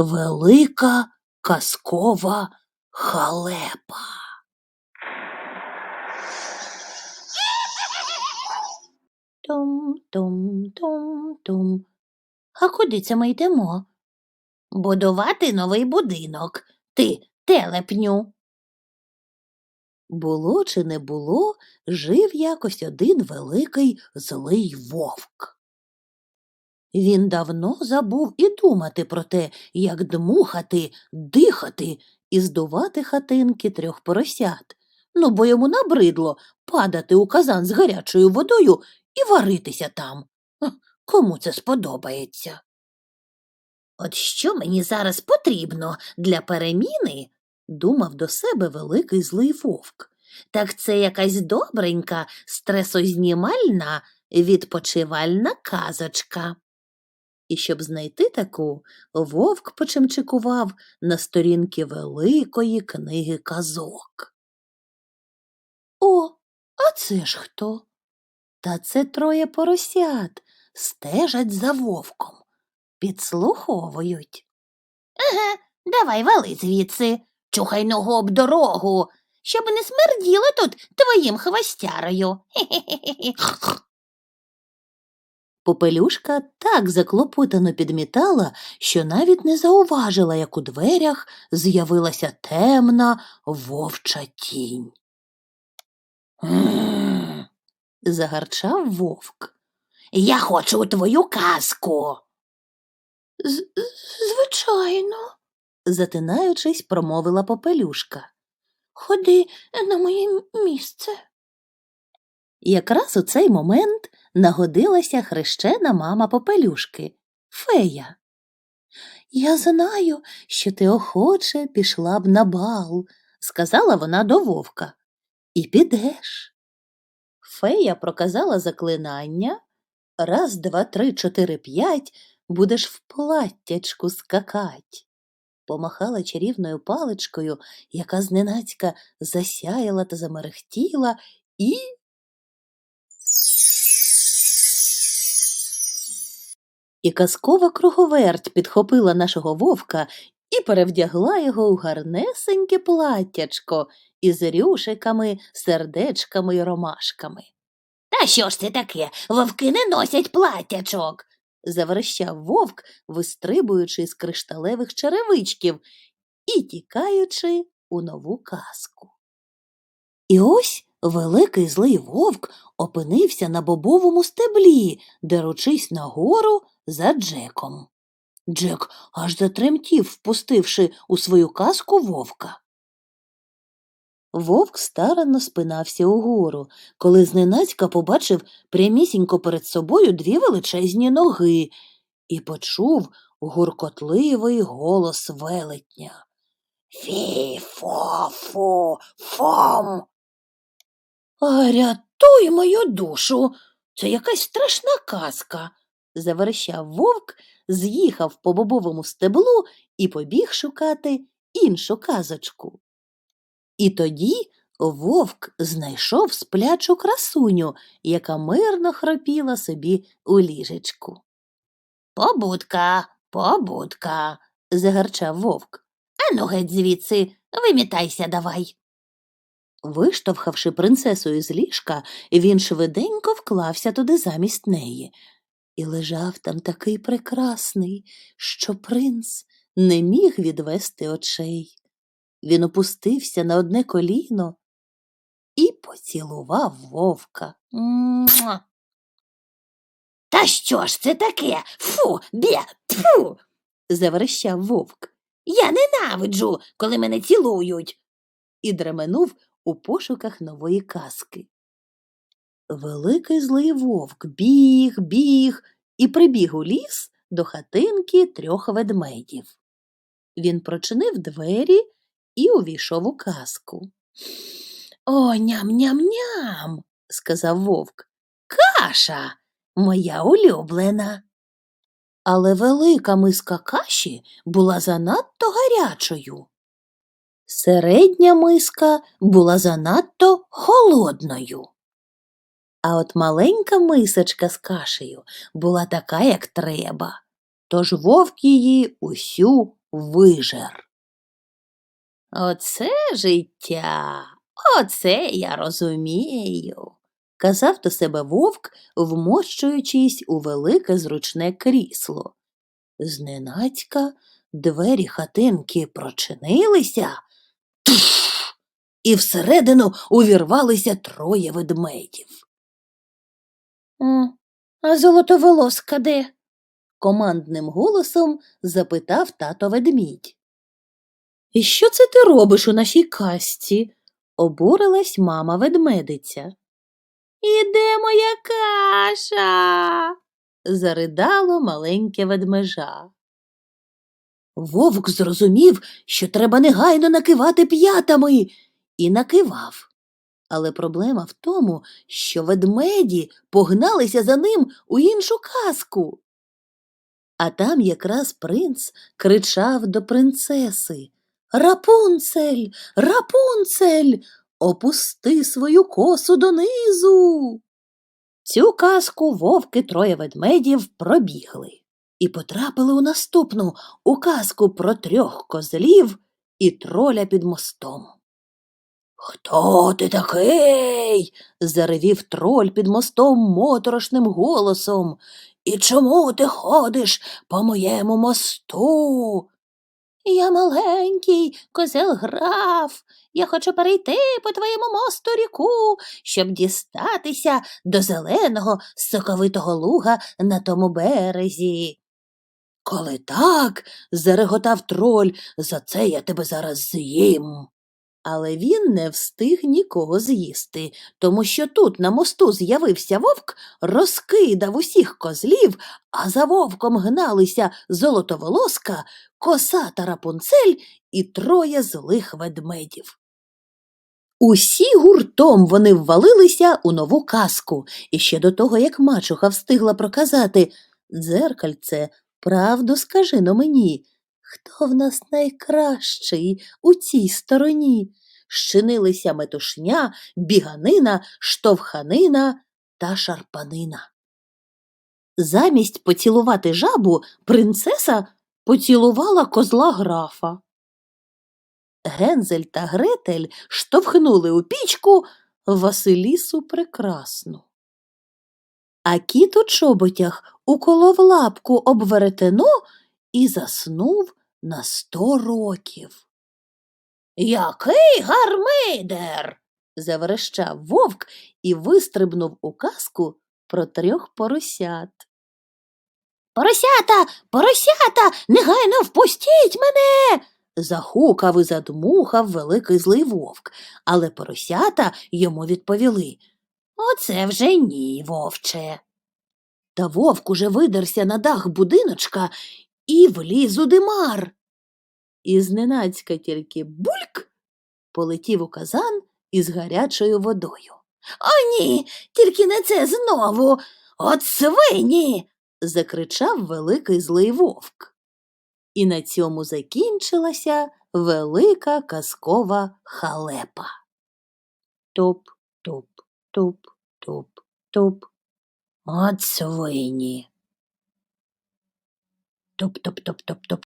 велика казкова халепа. Тум-тум-тум-тум. А куди це ми йдемо? Будувати новий будинок. Ти, телепню. Було чи не було, жив якось один великий злий вовк. Він давно забув і думати про те, як дмухати, дихати і здувати хатинки трьох поросят. Ну, бо йому набридло падати у казан з гарячою водою і варитися там. Кому це сподобається? От що мені зараз потрібно для переміни? думав до себе великий злий вовк. Так це якась добренька, стресознімальна, відпочивальна казочка. І щоб знайти таку, вовк почимчикував на сторінки великої книги казок. О, а це ж хто? Та це троє поросят стежать за вовком, підслуховують. Еге, давай вали звідси, чухай ногу об дорогу, щоб не смерділо тут твоїм хвостярою. Хе-хе-хе. Попелюшка так заклопотано підмітала, що навіть не зауважила, як у дверях з'явилася темна вовча тінь. Загарчав вовк. Я хочу у твою казку. Звичайно, затинаючись, промовила попелюшка. Ходи на моє місце. Якраз у цей момент нагодилася хрещена мама попелюшки фея. Я знаю, що ти охоче пішла б на бал, сказала вона до вовка. І підеш. Фея проказала заклинання. Раз, два, три, чотири, п'ять будеш в платтячку скакать. Помахала чарівною паличкою, яка зненацька засяяла та замерехтіла, і І казкова круговерть підхопила нашого вовка і перевдягла його у гарнесеньке платтячко із рюшиками, сердечками й ромашками. Та що ж це таке? Вовки не носять платтячок. заверещав вовк, вистрибуючи з кришталевих черевичків і тікаючи у нову казку. І ось великий злий вовк опинився на бобовому стеблі, деручись нагору за Джеком. Джек аж затремтів, впустивши у свою казку вовка. Вовк старанно спинався угору, коли зненацька побачив прямісінько перед собою дві величезні ноги і почув гуркотливий голос велетня. Фі фо фу фом. Рятуй мою душу. Це якась страшна казка, заверещав вовк, з'їхав по бобовому стеблу і побіг шукати іншу казочку. І тоді вовк знайшов сплячу красуню, яка мирно хропіла собі у ліжечку. Побудка, побудка, загарчав вовк. Ану геть звідси, вимітайся давай. Виштовхавши принцесу із ліжка, він швиденько вклався туди замість неї. І лежав там такий прекрасний, що принц не міг відвести очей. Він опустився на одне коліно і поцілував вовка. Муа! Та що ж це таке? Фу, бє, тфу. заверещав вовк. Я ненавиджу, коли мене цілують. І дременув у пошуках нової казки. Великий злий вовк біг, біг і прибіг у ліс до хатинки трьох ведмедів. Він прочинив двері і увійшов у казку. О, ням-ням-ням, сказав вовк. Каша моя улюблена. Але велика миска каші була занадто гарячою. Середня миска була занадто холодною. А от маленька мисочка з кашею була така, як треба, тож вовк її усю вижер. Оце життя, оце я розумію, казав до себе вовк, вмощуючись у велике зручне крісло. Зненацька двері хатинки прочинилися, тш, і всередину увірвалися троє ведмедів. А золотоволоска де? командним голосом запитав тато ведмідь. І що це ти робиш у нашій касті? обурилась мама ведмедиця. Іде моя каша. заридало маленьке ведмежа. Вовк зрозумів, що треба негайно накивати п'ятами, і накивав. Але проблема в тому, що ведмеді погналися за ним у іншу казку. А там якраз принц кричав до принцеси Рапунцель, рапунцель, опусти свою косу донизу. Цю казку вовки троє ведмедів пробігли і потрапили у наступну у казку про трьох козлів і троля під мостом. Хто ти такий? заревів троль під мостом моторошним голосом. І чому ти ходиш по моєму мосту? Я маленький козел граф. Я хочу перейти по твоєму мосту ріку, щоб дістатися до зеленого соковитого луга на тому березі. Коли так, зареготав троль, за це я тебе зараз з'їм. Але він не встиг нікого з'їсти, тому що тут на мосту з'явився вовк, розкидав усіх козлів, а за вовком гналися золотоволоска, коса та рапунцель і троє злих ведмедів. Усі гуртом вони ввалилися у нову казку, і ще до того, як мачуха встигла проказати Дзеркальце, правду скажи но мені, хто в нас найкращий у цій стороні? Щинилися метушня, біганина, штовханина та шарпанина. Замість поцілувати жабу принцеса поцілувала козла графа. Гензель та Гретель штовхнули у пічку Василісу прекрасну. А кіт у чоботях уколов лапку об веретено і заснув на сто років. Який гармидер. заверещав вовк і вистрибнув у казку про трьох поросят. Поросята, поросята, негайно впустіть мене. Захукав і задмухав великий злий вовк, але поросята йому відповіли Оце вже ні, вовче. Та вовк уже видерся на дах будиночка і вліз у димар. І зненацька тільки бульк полетів у казан із гарячою водою. О, ні, тільки не це знову. От свині. закричав великий злий вовк. І на цьому закінчилася велика казкова халепа. Топ, топ, топ, топ, топ. От свині. Топ-топ-топ-топ-топ.